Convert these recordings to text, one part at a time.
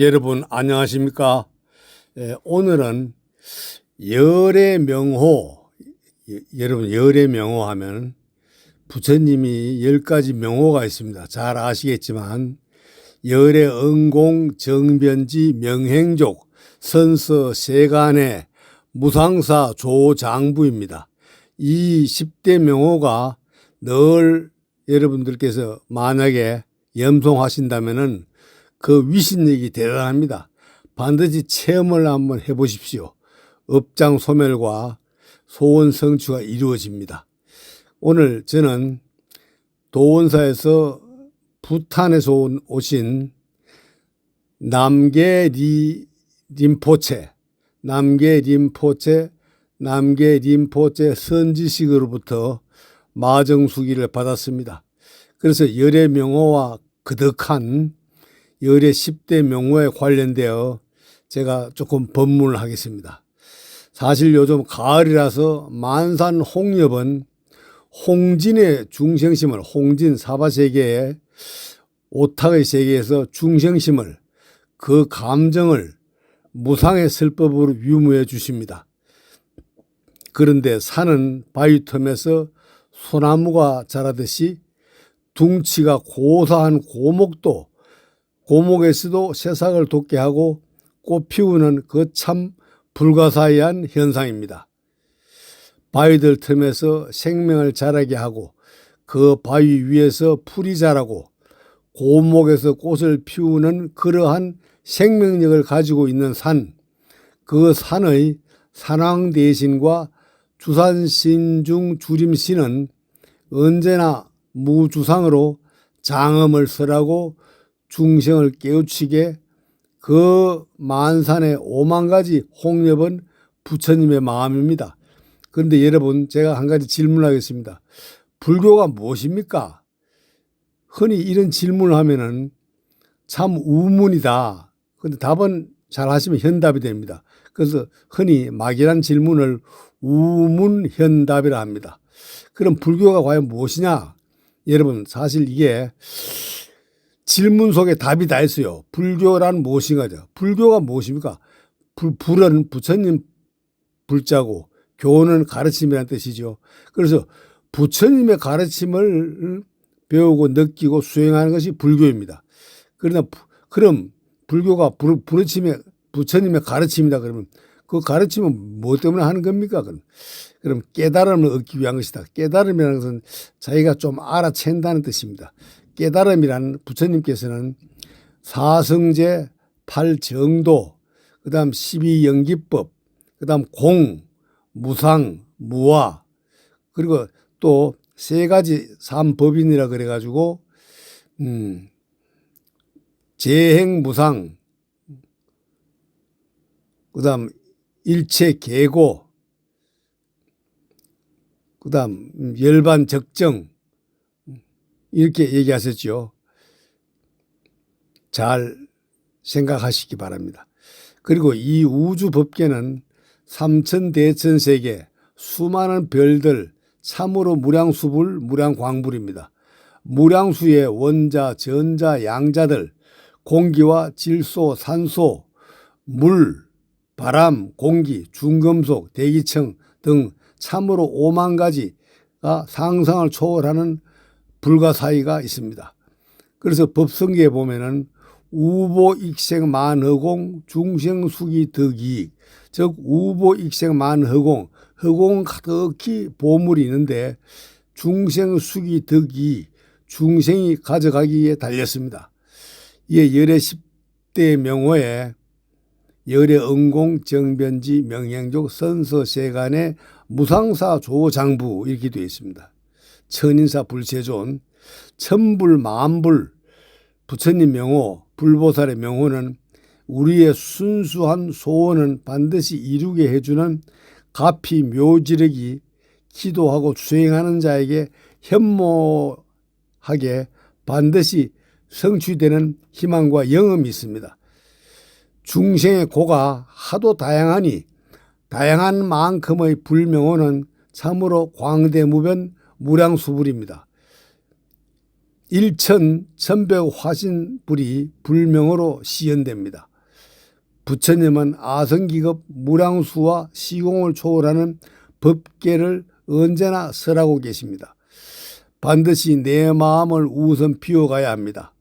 자, 여러분 안녕하십니까? 예, 오늘은 열의 명호, 예, 여러분 열의 명호 하면 부처님이 열 가지 명호가 있습니다. 잘 아시겠지만 열의 응공, 정변지, 명행족, 선서, 세간의 무상사, 조장부입니다. 이 10대 명호가 늘 여러분들께서 만약에 염송하신다면은 그 위신력이 대단합니다. 반드시 체험을 한번 해보십시오. 업장 소멸과 소원 성취가 이루어집니다. 오늘 저는 도원사에서 부탄에서 온- 오신 남계 리 림포체, 남계 림포체, 남계 림포체 선지식으로부터 마정수기를 받았습니다. 그래서 열의 명호와 그득한 열의 10대 명호에 관련되어 제가 조금 법문을 하겠습니다. 사실 요즘 가을이라서 만산 홍엽은 홍진의 중생심을 홍진 사바세계의 오탁의 세계에서 중생심을 그 감정을 무상의 설법으로 유무해 주십니다. 그런데 산은 바위 틈에서 소나무가 자라듯이 둥치가 고사한 고목도 고목에서도 새싹을 돋게 하고 꽃 피우는 그 참 불가사의한 현상입니다. 바위들 틈에서 생명을 자라게 하고 그 바위 위에서 풀이 자라고 고목에서 꽃을 피우는 그러한 생명력을 가지고 있는 산, 그 산의 산왕 대신과 주산신 중 주림신은 언제나 무주상으로 장엄을 설하고 중생을 깨우치게 그 만산의 오만 가지 홍엽은 부처님의 마음입니다. 그런데 여러분 제가 한 가지 질문하겠습니다. 불교가 무엇입니까? 흔히 이런 질문을 하면은 참 우문이다. 근데 답은 잘 하시면 현답이 됩니다. 그래서 흔히 막연한 질문을 우문현답이라 합니다. 그럼 불교가 과연 무엇이냐? 여러분 사실 이게 질문 속에 답이 다 있어요. 불교란 무엇인가죠? 불교가 무엇입니까? 불, 불은 부처님 불자고 교는 가르침이라는 뜻이죠. 그래서 부처님의 가르침을 배우고 느끼고 수행하는 것이 불교입니다. 그러나 부- 그럼 불교가 부- 부르침의 부처님의 가르침이다 그러면 그 가르침은 무엇 때문에 하는 겁니까? 그럼 그럼 깨달음을 얻기 위한 것이다. 깨달음이라는 것은 자기가 좀 알아챈다는 뜻입니다. 깨달음이라는 부처님께서는 사성제, 팔정도, 그 다음 십이연기법, 그 다음 공, 무상, 무화, 그리고 또 세 가지 삼법인이라 그래가지고 음, 재행 무상, 그 다음 일체 계고, 그 다음 열반 적정 이렇게 얘기하셨죠. 잘 생각하시기 바랍니다. 그리고 이 우주 법계는 삼천 대천 세계 수많은 별들 참으로 무량수불 무량광불입니다. 무량수의 원자, 전자, 양자들 공기와 질소, 산소, 물, 바람, 공기, 중금속, 대기층 등 참으로 오만 가지가 상상을 초월하는 불가사의가 있습니다. 그래서 법성계에 보면은 우보 익생 만허공 중생 수기 덕이익 즉 우보 익생 만허공 허공 가득히 보물이 있는데 중생 수기 덕이익 중생이 가져가기에 달렸습니다. 이에 열의 10대 명호에 열의 응공 정변지 명행족 선서 세간의 무상사 조장부 이렇게 되어 있습니다. 천인사 불세존 천불 만불 부처님 명호 불보살의 명호는 우리의 순수한 소원은 반드시 이루게 해주는 가피 묘지력이 기도하고 수행하는 자에게 현모하게 반드시 성취되는 희망과 영험이 있습니다. 중생의 고가 하도 다양하니 다양한 만큼의 불명호는 참으로 광대무변 무량수불입니다. 일천 천백 화신불이 불명으로 시연됩니다. 부처님은 아성기급 무량수와 시공을 초월하는 법계를 언제나 설하고 계십니다. 반드시 내 마음을 우선 비워가야 합니다.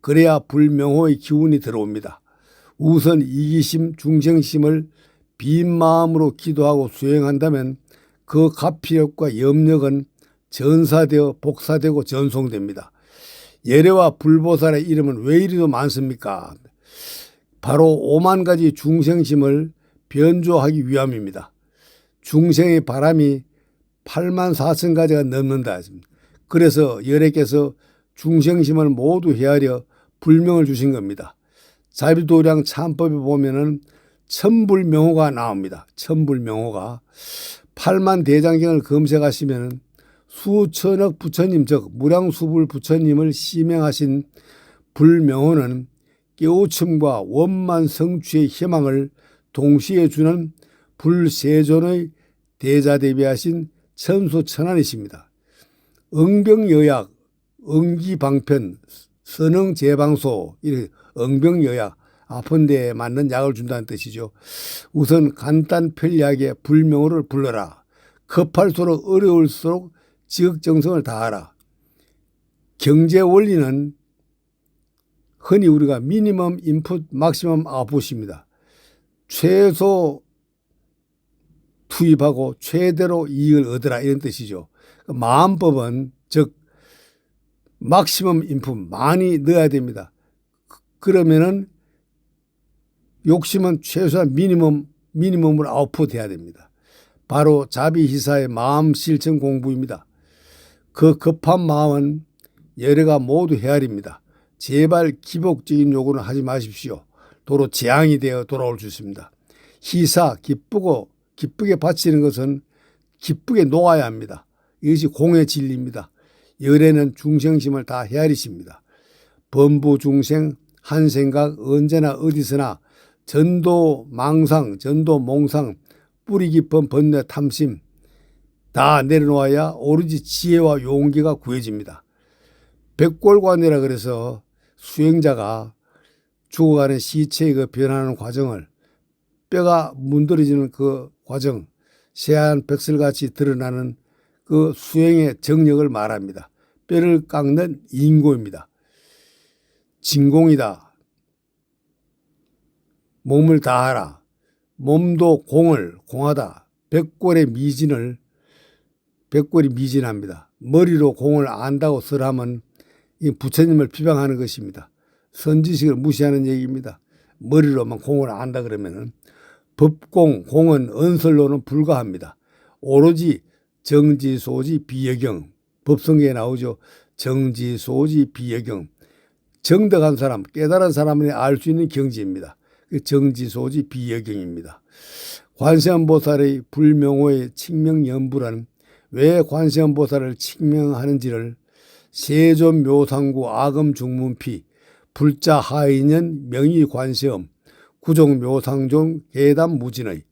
그래야 불명호의 기운이 들어옵니다. 우선 이기심, 중생심을 빈 마음으로 기도하고 수행한다면 그 가피력과 염력은 전사되어 복사되고 전송됩니다. 예례와 불보살의 이름은 왜 이리도 많습니까? 바로 오만 가지 중생심을 변조하기 위함입니다. 중생의 바람이 8만 4천 가지가 넘는다. 그래서 열애께서 중생심을 모두 헤아려 불명을 주신 겁니다. 자비도량 참법에 보면은 천불명호가 나옵니다. 천불명호가 8만 대장경을 검색하시면은 수천억 부처님 즉 무량수불 부처님을 시명하신 불명호는 깨우침과 원만 성취의 희망을 동시에 주는 불세존의 대자대비하신 천수천안이십니다. 응병여약, 응기방편, 선응제방소, 이렇게 응병여약, 아픈 데에 맞는 약을 준다는 뜻이죠. 우선 간단 편리하게 불명호를 불러라. 급할수록 어려울수록 지극정성을 다하라. 경제 원리는 흔히 우리가 미니멈 인풋 막시멈 아웃풋입니다. 최소 투입하고 최대로 이익을 얻으라 이런 뜻이죠. 그 마음법은 즉 막시멈 인풋 많이 넣어야 됩니다. 그- 그러면은 욕심은 최소한 미니멈 미니멈으로 아웃풋해야 됩니다. 바로 자비희사의 마음 실천 공부입니다. 그 급한 마음은 열애가 모두 헤아립니다. 제발 기복적인 요구는 하지 마십시오. 도로 재앙이 되어 돌아올 수 있습니다. 희사 기쁘고 기쁘게 바치는 것은 기쁘게 놓아야 합니다. 이것이 공의 진리입니다. 열애는 중생심을 다 헤아리십니다. 범부 중생 한 생각 언제나 어디서나 전도 망상 전도 몽상 뿌리 깊은 번뇌 탐심 다 내려놓아야 오로지 지혜와 용기가 구해집니다. 백골관이라 그래서 수행자가 죽어가는 시체의 그 변하는 과정을 뼈가 문드러지는 그 과정, 새하얀 백설같이 드러나는 그 수행의 정력을 말합니다. 뼈를 깎는 인고입니다. 진공이다. 몸을 다하라. 몸도 공을 공하다. 백골의 미진을 백골이 미진합니다. 머리로 공을 안다고 설하면 이 부처님을 비방하는 것입니다. 선지식을 무시하는 얘기입니다. 머리로만 공을 안다 그러면은 법공, 공은 언설로는 불가합니다. 오로지 정지 소지 비여경 법성계에 나오죠. 정지 소지 비여경 정덕한 사람, 깨달은 사람이 알 수 있는 경지입니다. 그 정지 소지 비여경입니다. 관세음보살의 불명호의 칙명연부란 왜 관세음보살을 칙명하는지를 세존 묘상구 아금 중문피 불자 하인연 명의 관세음 구종 묘상종 계담 무진의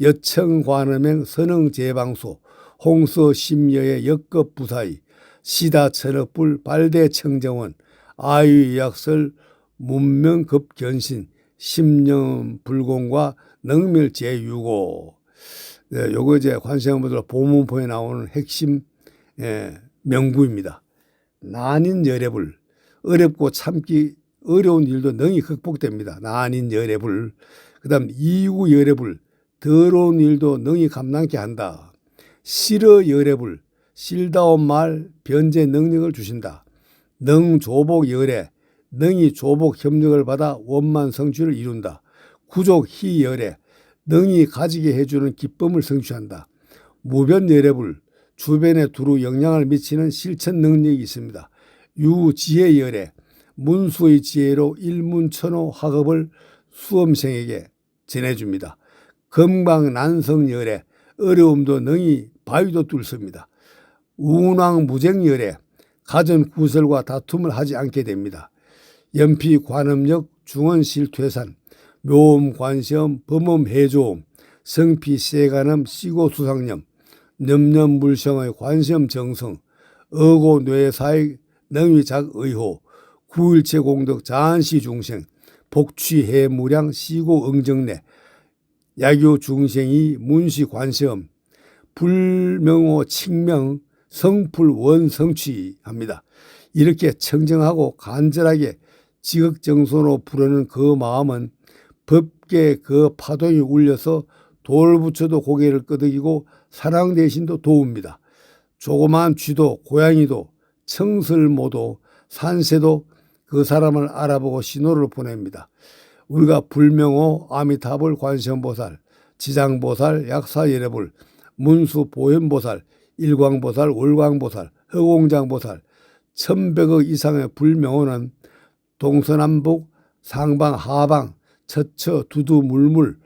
여청 관음행 선흥 제방소 홍서 심여의 역급 부사의 시다 천억불 발대 청정원 아유 약설 문명급 견신 심령 불공과 능멸 제유고 네, 요거 이제 관세음보살 보문포에 나오는 핵심 예, 명구입니다. 난인 열애불 어렵고 참기 어려운 일도 능히 극복됩니다. 난인 열애불 그다음 이구 열애불 더러운 일도 능히 감당케 한다. 싫어 열애불 싫다운 말 변제 능력을 주신다. 능조복 열애 능히 조복 협력을 받아 원만 성취를 이룬다. 구족 희열애 능히 가지게 해주는 기쁨을 성취한다. 무변 열애불 주변에 두루 영향을 미치는 실천 능력이 있습니다. 유지혜 열애 문수의 지혜로 일문천호 학업을 수험생에게 전해줍니다. 금강난성 열애 어려움도 능히 바위도 뚫습니다. 운왕무쟁 열애 가전 구설과 다툼을 하지 않게 됩니다. 연피 관음력 중원실 퇴산 묘음 관시험 범음 해조음 성피 세간음 시고 수상념 염염물성의 관시험 정성 어고 뇌사의 능위작 의호, 구일체 공덕 자한시 중생, 복취 해 무량 시고 응정내, 야교 중생이 문시 관세음, 불명호 칙명 성풀 원성취합니다. 이렇게 청정하고 간절하게 지극정선으로 부르는 그 마음은 법계 그 파동이 울려서 돌부처도 고개를 끄덕이고 사랑 대신도 도웁니다. 조그마한 쥐도 고양이도 청설모도 산새도 그 사람을 알아보고 신호를 보냅니다. 우리가 불명호 아미타불 관세음보살, 지장보살, 약사예례불, 문수보현보살, 일광보살, 월광보살, 허공장보살, 천백억 이상의 불명호는 동서남북, 상방, 하방, 처처, 두두, 물물,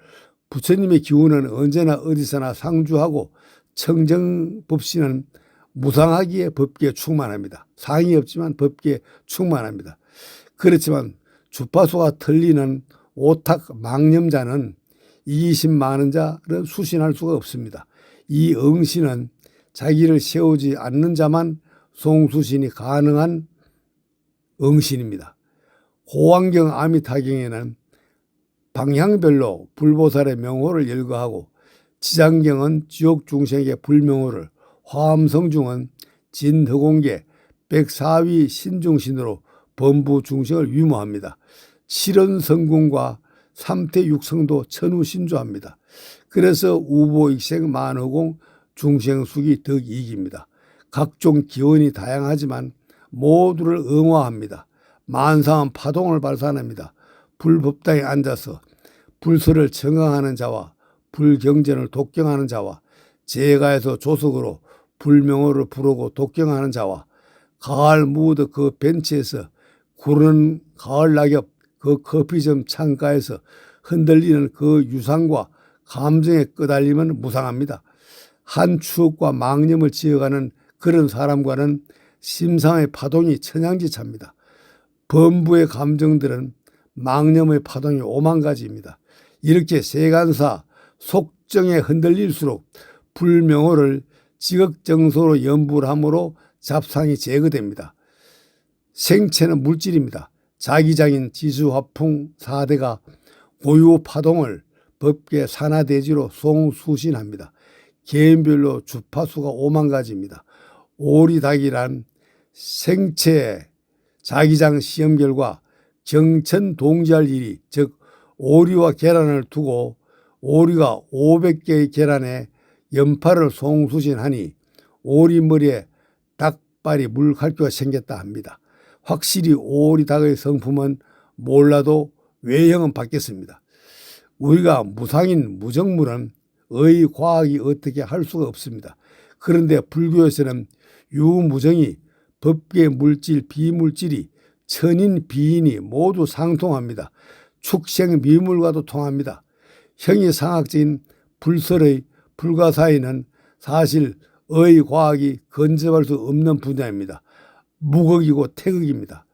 부처님의 기운은 언제나 어디서나 상주하고 청정법신은 무상하기에 법계에 충만합니다. 상이 없지만 법계에 충만합니다. 그렇지만 주파수가 틀리는 오탁 망념자는 이기심 많은 자를 수신할 수가 없습니다. 이 응신은 자기를 세우지 않는 자만 송수신이 가능한 응신입니다. 고환경 아미타경에는 방향별로 불보살의 명호를 열거하고 지장경은 지옥 중생의 불명호를 화엄성중은 진허공계 백사위 신중신으로 범부 중생을 위모합니다. 칠언성궁과 삼태육성도 천우신조합니다. 그래서 우보익생 만허공 중생숙이 덕이익입니다. 각종 기원이 다양하지만 모두를 응화합니다. 만상한 파동을 발산합니다. 불법당에 앉아서 불서를 청강하는 자와 불경전을 독경하는 자와 제가에서 조석으로 불명호를 부르고 독경하는 자와 가을 무드 그 벤치에서 구르는 가을 낙엽 그 커피점 창가에서 흔들리는 그 유상과 감정의 끄달림은 무상합니다. 한 추억과 망념을 지어가는 그런 사람과는 심상의 파동이 천양지차입니다. 범부의 감정들은 망념의 파동이 오만 가지입니다. 이렇게 세간사 속정에 흔들릴수록 불명호를 지극정소로 연부를 함으로 잡상이 제거됩니다. 생체는 물질입니다. 자기장인 지수화풍 사대가 고유 파동을 법계 산하대지로 송수신합니다. 개인별로 주파수가 오만 가지입니다. 오리닭이란 생체 자기장 시험 결과 경천 동지할 일이 즉 오리와 계란을 두고 오리가 500개의 계란에 연파를 송수신하니 오리 머리에 닭발이 물갈퀴가 생겼다 합니다. 확실히 오리 닭의 성품은 몰라도 외형은 바뀌었습니다. 우리가 무상인 무정물은 의 과학이 어떻게 할 수가 없습니다. 그런데 불교에서는 유무정이 법계 물질 비물질이 천인 비인이 모두 상통합니다. 축생 미물과도 통합니다. 형이 상학적인 불설의 불가사의는 사실 의 과학이 건접할 수 없는 분야입니다. 무극이고 태극입니다.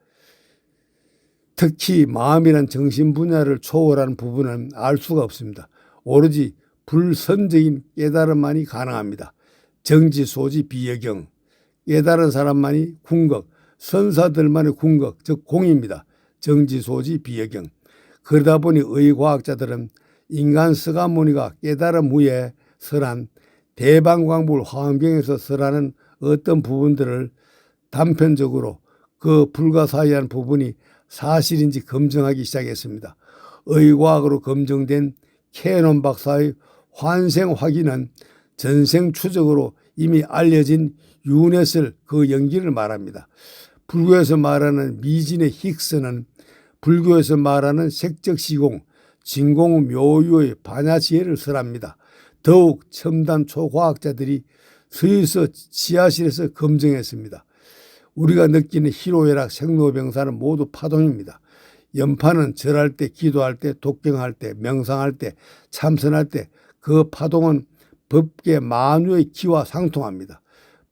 특히 마음이란 정신 분야를 초월한 부분은 알 수가 없습니다. 오로지 불선적인 깨달음만이 가능합니다. 정지, 소지, 비여경. 깨달은 사람만이 궁극, 선사들만의 궁극, 즉 공입니다. 정지, 소지, 비여경. 그러다 보니 의과학자들은 인간 서가모니가 깨달음 후에 설한 대방광불 화엄경에서 설하는 어떤 부분들을 단편적으로 그 불가사의한 부분이 사실인지 검증하기 시작했습니다. 의과학으로 검증된 캐논 박사의 환생 확인은 전생 추적으로 이미 알려진 유넷을 그 연기를 말합니다. 불교에서 말하는 미진의 힉스는 불교에서 말하는 색적 시공, 진공 묘유의 반야지혜를 설합니다. 더욱 첨단 초과학자들이 스위스 지하실에서 검증했습니다. 우리가 느끼는 희로애락 생로병사는 모두 파동입니다. 연파는 절할 때, 기도할 때, 독경할 때, 명상할 때, 참선할 때 그 파동은 법계 만유의 기와 상통합니다.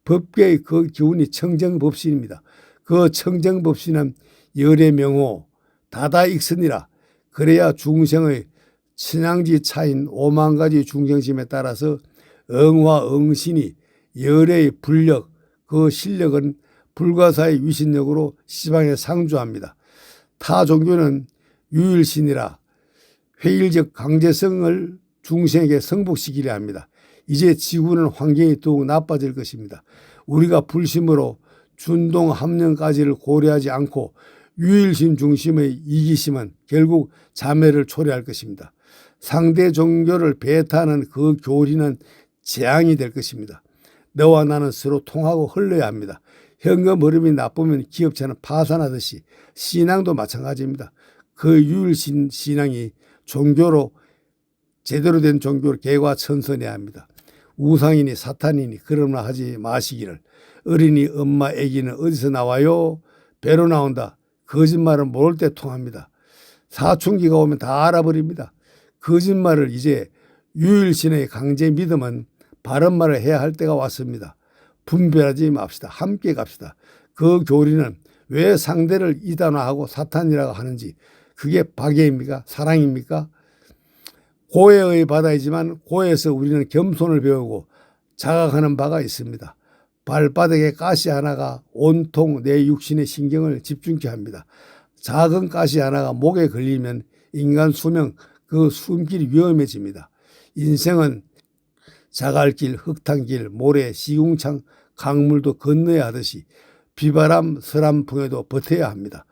법계의 그 기운이 청정법신입니다. 그 청정법신은 열의 명호, 다다익선이라 그래야 중생의 친양지 차인 오만 가지 중생심에 따라서 응화 응신이 열의 불력 그 실력은 불가사의 위신력으로 시방에 상주합니다. 타 종교는 유일신이라 회일적 강제성을 중생에게 성복시키려 합니다. 이제 지구는 환경이 더욱 나빠질 것입니다. 우리가 불심으로 준동 합령까지를 고려하지 않고 유일심 중심의 이기심은 결국 자매를 초래할 것입니다. 상대 종교를 배타하는 그 교리는 재앙이 될 것입니다. 너와 나는 서로 통하고 흘러야 합니다. 현금 흐름이 나쁘면 기업체는 파산하듯이 신앙도 마찬가지입니다. 그 유일신 신앙이 종교로 제대로 된 종교를 개과천선해야 합니다. 우상이니 사탄이니 그러나 하지 마시기를 어린이 엄마 아기는 어디서 나와요? 배로 나온다. 거짓말은 모를 때 통합니다. 사춘기가 오면 다 알아버립니다. 거짓말을 이제 유일신의 강제 믿음은 바른 말을 해야 할 때가 왔습니다. 분별하지 맙시다. 함께 갑시다. 그 교리는 왜 상대를 이단화하고 사탄이라고 하는지 그게 박애입니까? 사랑입니까? 고해의 바다이지만 고해에서 우리는 겸손을 배우고 자각하는 바가 있습니다. 발바닥에 가시 하나가 온통 내 육신의 신경을 집중케 합니다. 작은 가시 하나가 목에 걸리면 인간 수명 그 숨길이 위험해집니다. 인생은 자갈길, 흙탕길, 모래, 시궁창, 강물도 건너야 하듯이 비바람, 서람풍에도 버텨야 합니다.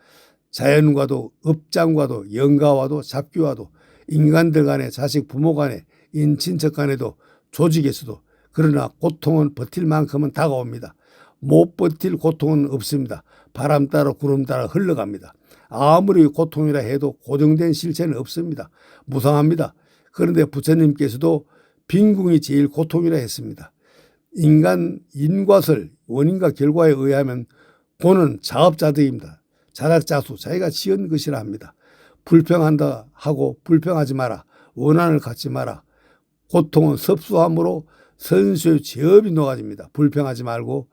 자연과도 업장과도 영가와도 잡기와도 인간들 간에 자식 부모 간에 인친척 간에도 조직에서도 그러나 고통은 버틸 만큼은 다가옵니다. 못 버틸 고통은 없습니다. 바람 따라 구름 따라 흘러갑니다. 아무리 고통이라 해도 고정된 실체는 없습니다. 무상합니다. 그런데 부처님께서도 빈궁이 제일 고통이라 했습니다. 인간 인과설 원인과 결과에 의하면 고는 자업자득입니다. 자작자수 자기가 지은 것이라 합니다. 불평한다 하고 불평하지 마라. 원한을 갖지 마라. 고통은 섭수함으로 선수의 제업이 녹아집니다. 불평하지 말고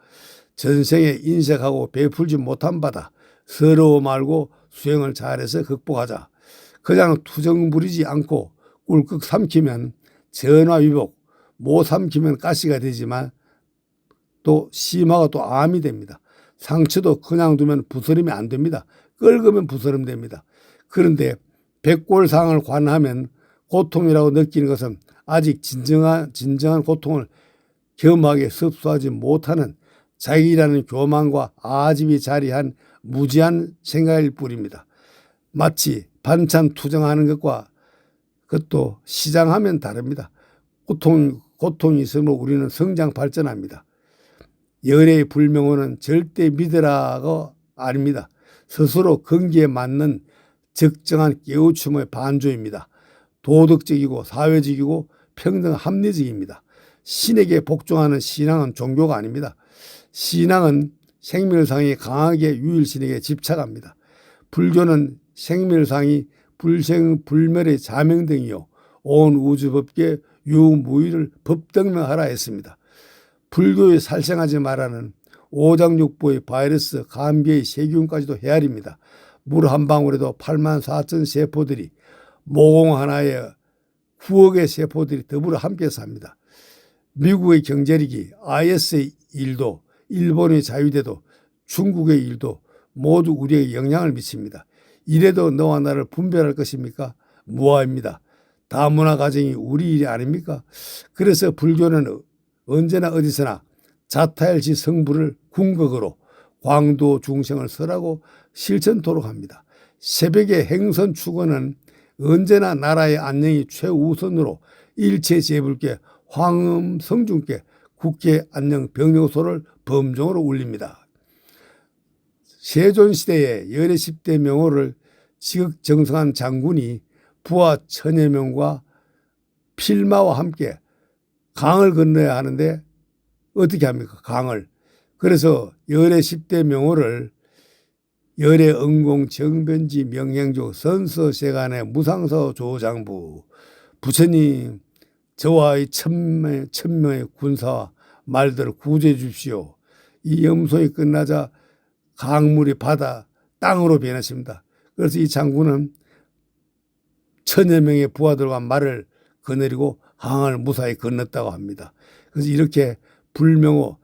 전생에 인색하고 베풀지 못한 바다 서러워 말고 수행을 잘해서 극복하자. 그냥 투정 부리지 않고 꿀꺽 삼키면 전화위복, 못 삼키면 가시가 되지만 또 심화가 또 암이 됩니다. 상처도 그냥 두면 부스럼이 안 됩니다. 끓으면 부스럼 됩니다. 그런데 백골상을 관하면 고통이라고 느끼는 것은 아직 진정한 진정한 고통을 겸하게 섭수하지 못하는 자기라는 교만과 아집이 자리한 무지한 생각일 뿐입니다. 마치 반찬 투정하는 것과 그것도 시장하면 다릅니다. 고통, 고통이 있으므로 우리는 성장 발전합니다. 열의 불명호는 절대 믿으라고 아닙니다. 스스로 건기에 맞는 적정한 깨우침의 반조입니다. 도덕적이고 사회적이고 평등 합리적입니다. 신에게 복종하는 신앙은 종교가 아닙니다. 신앙은 생멸상이 강하게 유일신에게 집착합니다. 불교는 생멸상이 불생 불멸의 자명등이요 온 우주 법계 유무의를 법등명하라 했습니다. 불교에 살생하지 말라는 오장육부의 바이러스 감기의 세균까지도 헤아립니다. 물 한 방울에도 8만 4천 세포들이 모공 하나에 9억의 세포들이 더불어 함께 삽니다. 미국의 경제력이 IS의 일도 일본의 자유대도 중국의 일도 모두 우리에게 영향을 미칩니다. 이래도 너와 나를 분별할 것입니까? 무아입니다. 다문화 가정이 우리 일이 아닙니까? 그래서 불교는 언제나 어디서나 자타일지 성부를 궁극으로 광도 중생을 설하고 실천토록 합니다. 새벽의 행선 축원은 언제나 나라의 안녕이 최우선으로 일체 제불께 황음 성중께 국회 안녕 병력소를 범종으로 울립니다. 세존시대에 열의 10대 명호를 지극정성한 장군이 부하 천여 명과 필마와 함께 강을 건너야 하는데 어떻게 합니까? 강을. 그래서 열의 10대 명호를 열의 응공 정변지 명행조 선서세간의 무상서 조장부 부처님 저와의 천명, 천명의 군사와 말들을 구제해 주십시오. 이 염소이 끝나자 강물이 바다 땅으로 변했습니다. 그래서 이 장군은 천여 명의 부하들과 말을 거느리고 항을 무사히 건넜다고 합니다. 그래서 이렇게 불명호,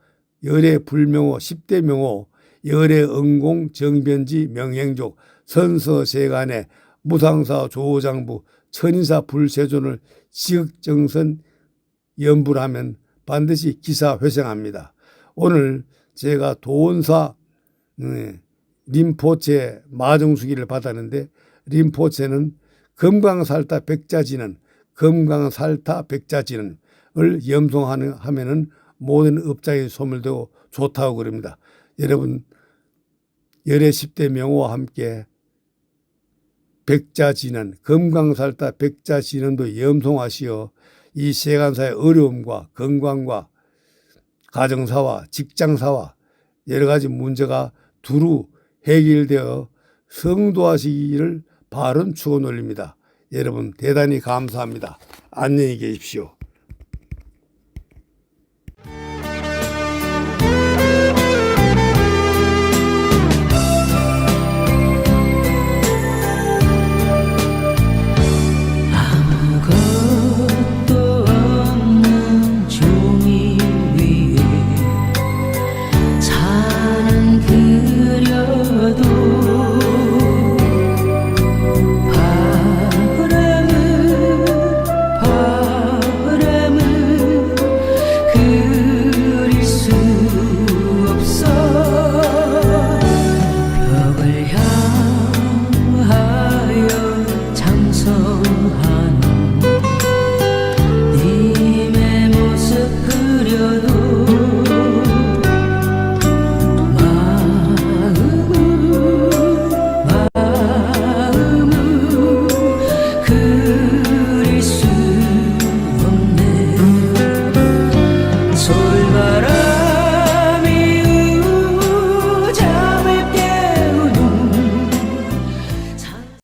열의 불명호, 십대 명호 열애 응공 정변지 명행족 선서세간의 무상사 조장부 천인사 불세존을 지극정선 연불하면 반드시 기사 회생합니다. 오늘 제가 도원사 음, 림포체 마정수기를 받았는데 림포체는 금강살타 백자지는 금강살타 백자지는을 염송하는 하면은 모든 업장이 소멸되고 좋다고 그럽니다. 여러분 열애 10대 명호와 함께 백자진은 금강살타 백자진은도 염송하시어 이 세간사의 어려움과 건강과 가정사와 직장사와 여러 가지 문제가 두루 해결되어 성도하시기를 바른 축원 올립니다. 여러분 대단히 감사합니다. 안녕히 계십시오.